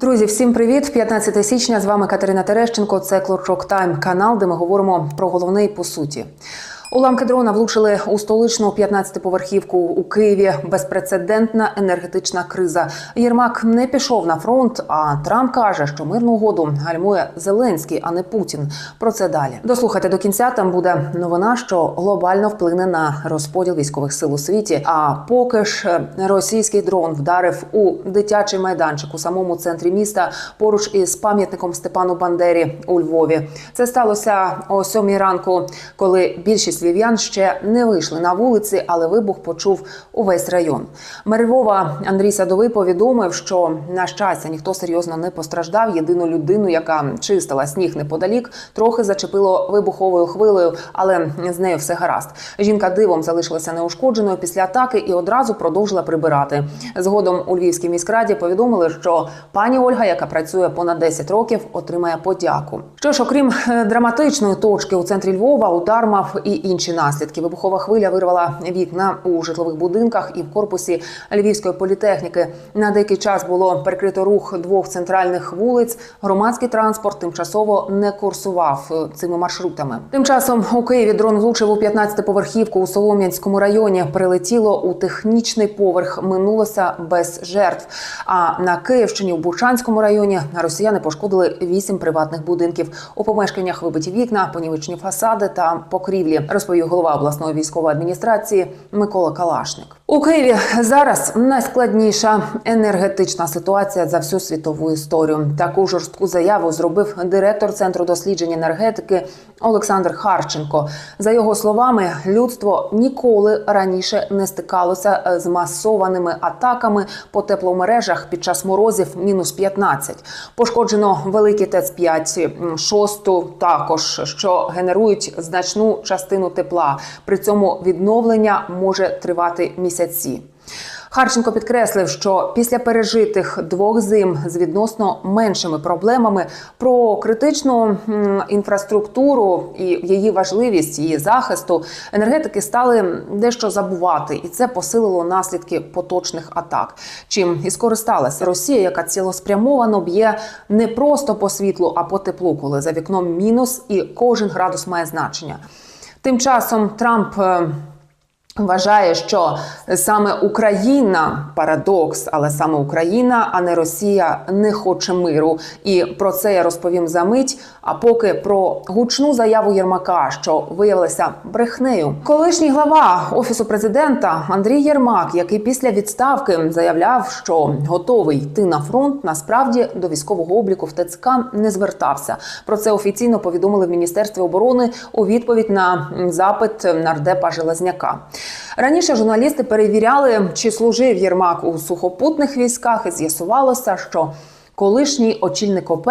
Друзі, всім привіт! 15 січня з вами Катерина Терещенко. Це Клорчок Тайм канал, де ми говоримо про головне і по суті. Уламки дрона влучили у столичну 15-поверхівку у Києві. Безпрецедентна енергетична криза. Єрмак не пішов на фронт. А Трамп каже, що мирну угоду гальмує Зеленський, а не Путін. Про це далі. Дослухайте до кінця. Там буде новина, що глобально вплине на розподіл військових сил у світі. А поки ж е, російський дрон вдарив у дитячий майданчик у самому центрі міста поруч із пам'ятником Степану Бандері у Львові. Це сталося о сьомій ранку, коли більшість львів'ян ще не вийшли на вулиці, але вибух почув увесь район. Мер Львова Андрій Садовий повідомив, що на щастя ніхто серйозно не постраждав. Єдину людину, яка чистила сніг неподалік, трохи зачепило вибуховою хвилею, але з нею все гаразд. Жінка дивом залишилася неушкодженою після атаки і одразу продовжила прибирати. Згодом у Львівській міськраді повідомили, що пані Ольга, яка працює понад 10 років, отримає подяку. Що ж, окрім е, драматичної точки у центрі Львова, удар мав і інші наслідки. Вибухова хвиля вирвала вікна у житлових будинках і в корпусі Львівської політехніки. На деякий час було перекрито рух двох центральних вулиць. Громадський транспорт тимчасово не курсував е, цими маршрутами. Тим часом у Києві дрон влучив у 15-поверхівку у Солом'янському районі. Прилетіло у технічний поверх. Минулося без жертв. А на Київщині в Бучанському районі росіяни пошкодили вісім приватних будинків. У помешканнях вибиті вікна, понівечені фасади та покрівлі. Розповів голова обласної військової адміністрації Микола Калашник. У Києві зараз найскладніша енергетична ситуація за всю світову історію. Таку жорстку заяву зробив директор центру досліджень енергетики Олександр Харченко. За його словами, людство ніколи раніше не стикалося е, з масованими атаками по тепломережах під час морозів мінус 15. Пошкоджено великі ТЕЦ 5 м, шосту також, що генерують значну частину тепла. При цьому відновлення може тривати місяці. Харченко підкреслив, що після пережитих двох зим з відносно меншими проблемами про критичну інфраструктуру і її важливість, її захисту енергетики стали дещо забувати, і це посилило наслідки поточних атак. Чим і скористалася Росія, яка цілеспрямовано б'є не просто по світлу, а по теплу, коли за вікном мінус, і кожен градус має значення. Тим часом Трамп. Вважає, що саме Україна парадокс, але саме Україна, а не Росія, не хоче миру. І про це я розповім за мить. А поки про гучну заяву Єрмака, що виявилася брехнею, колишній глава офісу президента Андрій Єрмак, який після відставки заявляв, що готовий йти на фронт, насправді до військового обліку в ТЦК не звертався. Про це офіційно повідомили в міністерстві оборони у відповідь на запит нардепа Железняка. Раніше журналісти перевіряли, чи служив Єрмак у сухопутних військах, і з'ясувалося, що колишній очільник ОП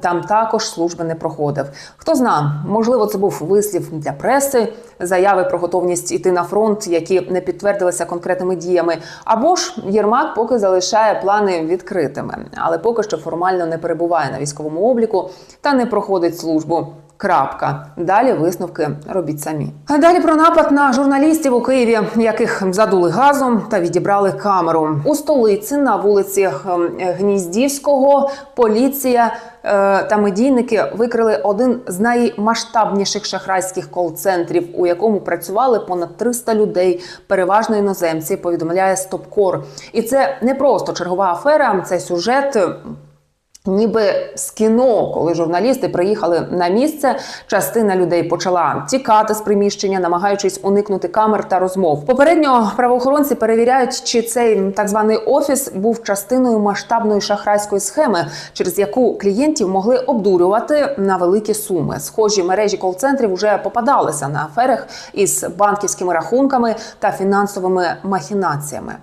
там також служби не проходив. Хто зна, можливо, це був вислів для преси, заяви про готовність іти на фронт, які не підтвердилися конкретними діями. Або ж Єрмак поки залишає плани відкритими, але поки що формально не перебуває на військовому обліку та не проходить службу. Крапка. Далі висновки робіть самі. Далі про напад на журналістів у Києві, яких задули газом та відібрали камеру у столиці на вулиці ем, Гніздівського. Поліція е, та медійники викрили один з наймасштабніших шахрайських кол-центрів, у якому працювали понад 300 людей, переважно іноземці. Повідомляє Стопкор. І це не просто чергова афера. Це сюжет. Ніби з кіно, коли журналісти приїхали на місце, частина людей почала тікати з приміщення, намагаючись уникнути камер та розмов. Попередньо правоохоронці перевіряють, чи цей так званий офіс був частиною масштабної шахрайської схеми, через яку клієнтів могли обдурювати на великі суми. Схожі мережі кол-центрів вже попадалися на аферах із банківськими рахунками та фінансовими махінаціями.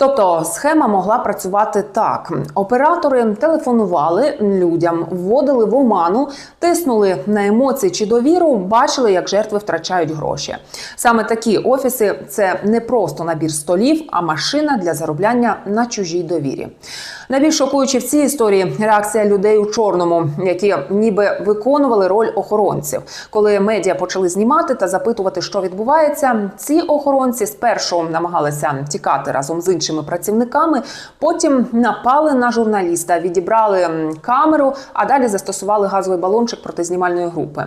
Тобто схема могла працювати так: оператори телефонували людям, вводили в оману, тиснули на емоції чи довіру, бачили, як жертви втрачають гроші. Саме такі офіси це не просто набір столів, а машина для заробляння на чужій довірі. Найбільш шокуючи в цій історії реакція людей у чорному, які ніби виконували роль охоронців. Коли медіа почали знімати та запитувати, що відбувається, ці охоронці спершу намагалися тікати разом з іншими іншими працівниками. Потім напали на журналіста, відібрали камеру, а далі застосували газовий балончик проти знімальної групи.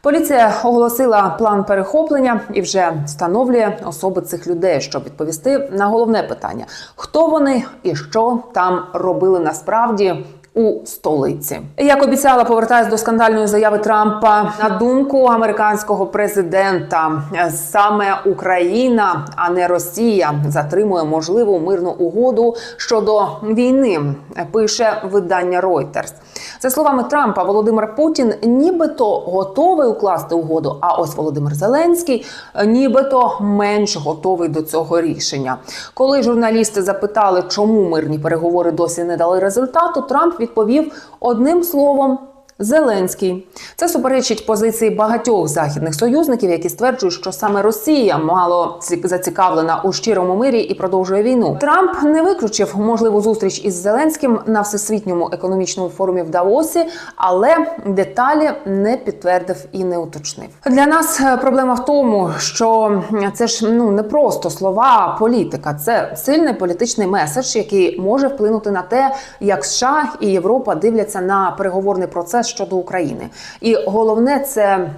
Поліція оголосила план перехоплення і вже встановлює особи цих людей, щоб відповісти на головне питання: хто вони і що там робили насправді. У столиці, як обіцяла, повертаюсь до скандальної заяви Трампа. На думку американського президента, саме Україна, а не Росія, затримує можливу мирну угоду щодо війни. Пише видання Reuters. За словами Трампа, Володимир Путін нібито готовий укласти угоду. А ось Володимир Зеленський нібито менш готовий до цього рішення. Коли журналісти запитали, чому мирні переговори досі не дали результату, Трамп відповів одним словом. Зеленський це суперечить позиції багатьох західних союзників, які стверджують, що саме Росія мало ці- зацікавлена у щирому мирі і продовжує війну. Трамп не виключив можливу зустріч із Зеленським на всесвітньому економічному форумі в Давосі, але деталі не підтвердив і не уточнив. Для нас е, проблема в тому, що це ж ну не просто слова, політика. Це сильний політичний меседж, який може вплинути на те, як США і Європа дивляться на переговорний процес щодо України. І головне це.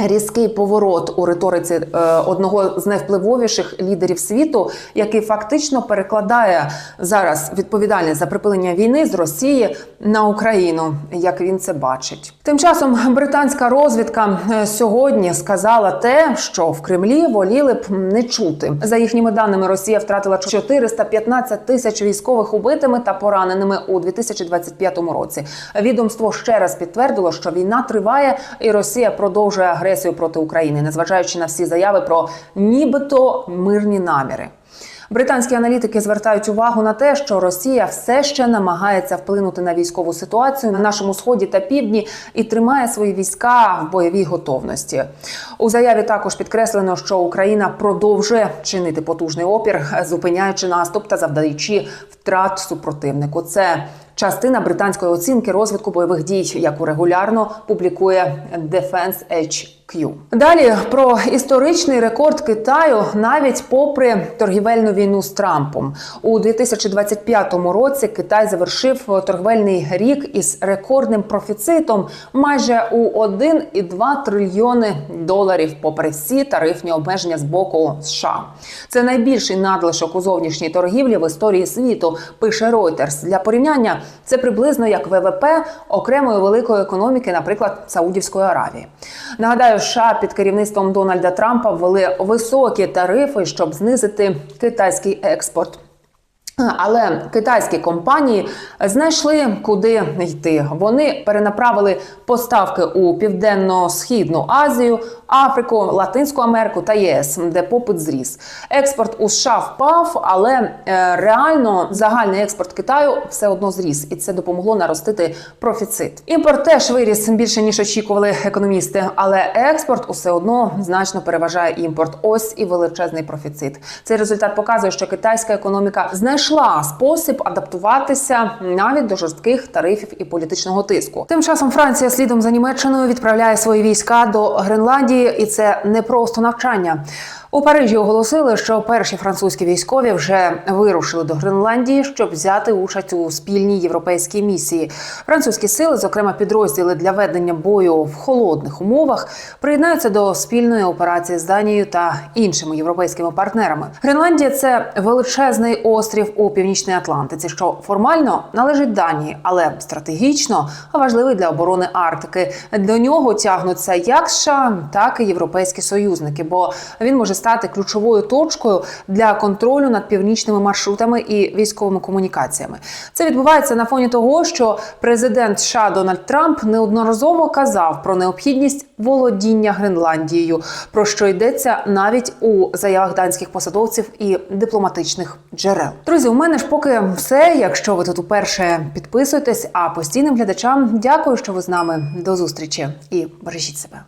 Різкий поворот у риториці е, одного з найвпливовіших лідерів світу, який фактично перекладає зараз відповідальність за припинення війни з Росії на Україну, як він це бачить. Тим часом британська розвідка е, сьогодні сказала те, що в Кремлі воліли б не чути. За їхніми даними, Росія втратила 415 тисяч військових убитими та пораненими у 2025 році. Відомство ще раз підтвердило, що війна триває, і Росія продовжує агресію проти України, незважаючи на всі заяви про нібито мирні наміри. Британські аналітики звертають увагу на те, що Росія все ще намагається вплинути на військову ситуацію на нашому сході та півдні і тримає свої війська в бойовій готовності. У заяві також підкреслено, що Україна продовжує чинити потужний опір, зупиняючи наступ та завдаючи втрат супротивнику. Це частина британської оцінки розвитку бойових дій, яку регулярно публікує Defense HQ. Далі про історичний рекорд Китаю, навіть попри торгівельну війну з Трампом, у 2025 році Китай завершив торгівельний рік із рекордним профіцитом майже у 1,2 трильйони доларів, попри всі тарифні обмеження з боку США. Це найбільший надлишок у зовнішній торгівлі в історії світу. Пише Reuters. Для порівняння це приблизно як ВВП окремої великої економіки, наприклад, Саудівської Аравії. Нагадаю, США під керівництвом Дональда Трампа ввели високі тарифи, щоб знизити китайський експорт. Але китайські компанії знайшли куди йти. Вони перенаправили поставки у південно-східну Азію, Африку, Латинську Америку та ЄС, де попит зріс. Експорт у США впав, але е, реально загальний експорт Китаю все одно зріс, і це допомогло наростити профіцит. Імпорт теж виріс більше ніж очікували економісти, але експорт усе одно значно переважає імпорт. Ось і величезний профіцит. Цей результат показує, що китайська економіка знайшла спосіб адаптуватися навіть до жорстких тарифів і політичного тиску. Тим часом Франція слідом за Німеччиною відправляє свої війська до Гренландії, і це не просто навчання. У Парижі оголосили, що перші французькі військові вже вирушили до Гренландії, щоб взяти участь у спільній європейській місії. Французькі сили, зокрема підрозділи для ведення бою в холодних умовах, приєднаються до спільної операції з Данією та іншими європейськими партнерами. Гренландія це величезний острів у північній Атлантиці, що формально належить Данії, але стратегічно важливий для оборони Арктики. До нього тягнуться як США, так і європейські союзники, бо він може стати ключовою точкою для контролю над північними маршрутами і військовими комунікаціями. Це відбувається на фоні того, що президент США Дональд Трамп неодноразово казав про необхідність володіння Гренландією, про що йдеться навіть у заявах данських посадовців і дипломатичних джерел. Друзі, у мене ж поки все. Якщо ви тут уперше підписуйтесь, а постійним глядачам дякую, що ви з нами. До зустрічі і бережіть себе.